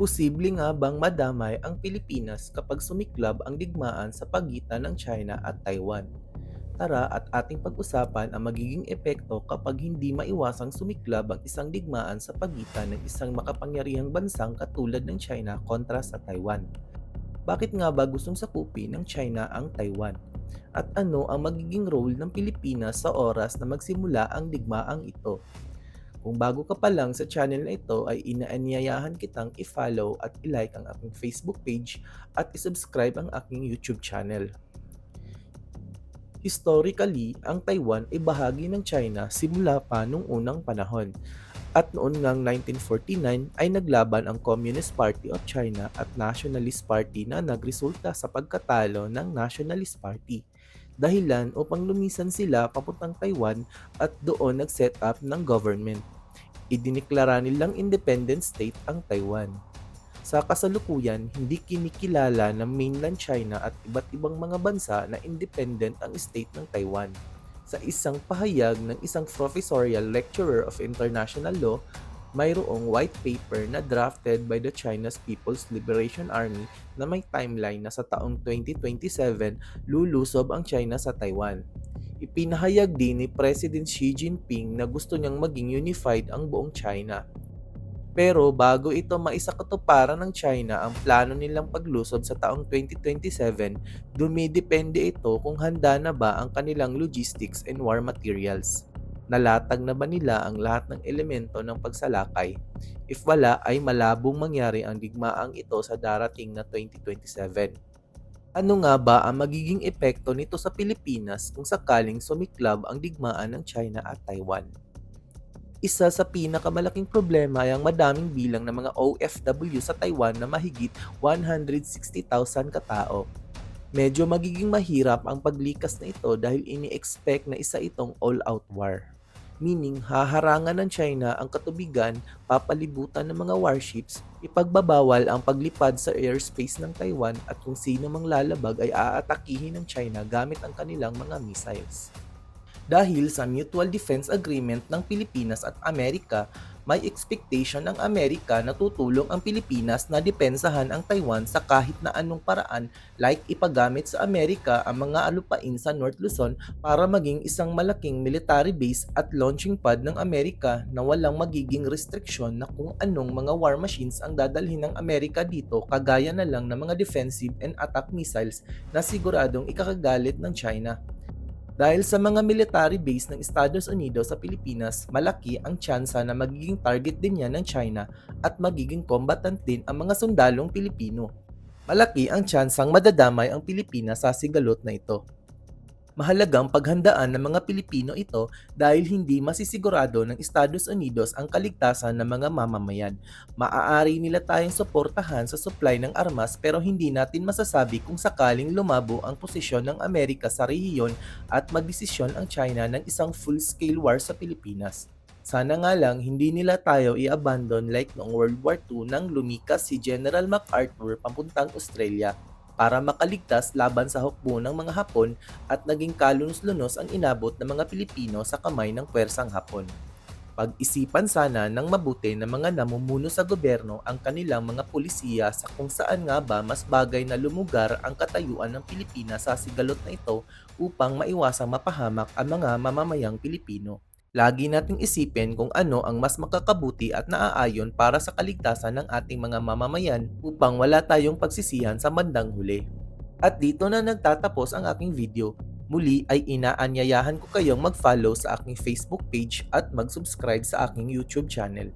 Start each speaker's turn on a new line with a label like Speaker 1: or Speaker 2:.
Speaker 1: Posible nga bang madamay ang Pilipinas kapag sumiklab ang digmaan sa pagitan ng China at Taiwan? Tara at ating pag-usapan ang magiging epekto kapag hindi maiwasang sumiklab ang isang digmaan sa pagitan ng isang makapangyarihang bansang katulad ng China kontra sa Taiwan. Bakit nga ba gustong sakupin ng China ang Taiwan? At ano ang magiging role ng Pilipinas sa oras na magsimula ang digmaang ito? Kung bago ka pa lang sa channel na ito ay inaanyayahan kitang i-follow at i-like ang aking Facebook page at i-subscribe ang aking YouTube channel. Historically, ang Taiwan ay bahagi ng China simula pa nung unang panahon. At noon ngang 1949 ay naglaban ang Communist Party of China at Nationalist Party na nagresulta sa pagkatalo ng Nationalist Party. Dahilan upang lumisan sila papuntang Taiwan at doon nag-set up ng government. Idiniklara nilang independent state ang Taiwan. Sa kasalukuyan, hindi kinikilala ng mainland China at iba't ibang mga bansa na independent ang state ng Taiwan. Sa isang pahayag ng isang professorial lecturer of international law, mayroong white paper na drafted by the China's People's Liberation Army na may timeline na sa taong 2027 lulusob ang China sa Taiwan. Ipinahayag din ni President Xi Jinping na gusto niyang maging unified ang buong China. Pero bago ito maisakatuparan ng China ang plano nilang paglusob sa taong 2027, dumidepende ito kung handa na ba ang kanilang logistics and war materials. Nalatag na ba nila ang lahat ng elemento ng pagsalakay? If wala ay malabong mangyari ang digmaang ito sa darating na 2027. Ano nga ba ang magiging epekto nito sa Pilipinas kung sakaling sumiklab ang digmaan ng China at Taiwan? Isa sa pinakamalaking problema ay ang madaming bilang ng mga OFW sa Taiwan na mahigit 160,000 katao. Medyo magiging mahirap ang paglikas na ito dahil ini-expect na isa itong all-out war. Meaning, haharangan ng China ang katubigan, papalibutan ng mga warships, ipagbabawal ang paglipad sa airspace ng Taiwan at kung sino mang lalabag ay aatakihin ng China gamit ang kanilang mga missiles. Dahil sa Mutual Defense Agreement ng Pilipinas at Amerika, may expectation ng Amerika na tutulong ang Pilipinas na depensahan ang Taiwan sa kahit na anong paraan like ipagamit sa Amerika ang mga alupain sa North Luzon para maging isang malaking military base at launching pad ng Amerika na walang magiging restriksyon na kung anong mga war machines ang dadalhin ng Amerika dito kagaya na lang ng mga defensive and attack missiles na siguradong ikakagalit ng China. Dahil sa mga military base ng Estados Unidos sa Pilipinas, malaki ang tsansa na magiging target din yan ng China at magiging combatant din ang mga sundalong Pilipino. Malaki ang tsansang madadamay ang Pilipinas sa sigalot na ito. Mahalagang paghandaan ng mga Pilipino ito dahil hindi masisigurado ng Estados Unidos ang kaligtasan ng mga mamamayan. Maaari nila tayong suportahan sa supply ng armas pero hindi natin masasabi kung sakaling lumabo ang posisyon ng Amerika sa rehiyon at magdesisyon ang China ng isang full-scale war sa Pilipinas. Sana nga lang hindi nila tayo i-abandon like noong World War II nang lumikas si General MacArthur papuntang Australia para makaligtas laban sa hukbo ng mga Hapon at naging kalunos-lunos ang inabot ng mga Pilipino sa kamay ng pwersang Hapon. Pag-isipan sana ng mabuti ng mga namumuno sa gobyerno ang kanilang mga pulisiya sa kung saan nga ba mas bagay na lumugar ang katayuan ng Pilipinas sa sigalot na ito upang maiwasang mapahamak ang mga mamamayang Pilipino. Lagi nating isipin kung ano ang mas makakabuti at naaayon para sa kaligtasan ng ating mga mamamayan upang wala tayong pagsisihan sa bandang huli. At dito na nagtatapos ang aking video. Muli ay inaanyayahan ko kayong mag-follow sa aking Facebook page at mag-subscribe sa aking YouTube channel.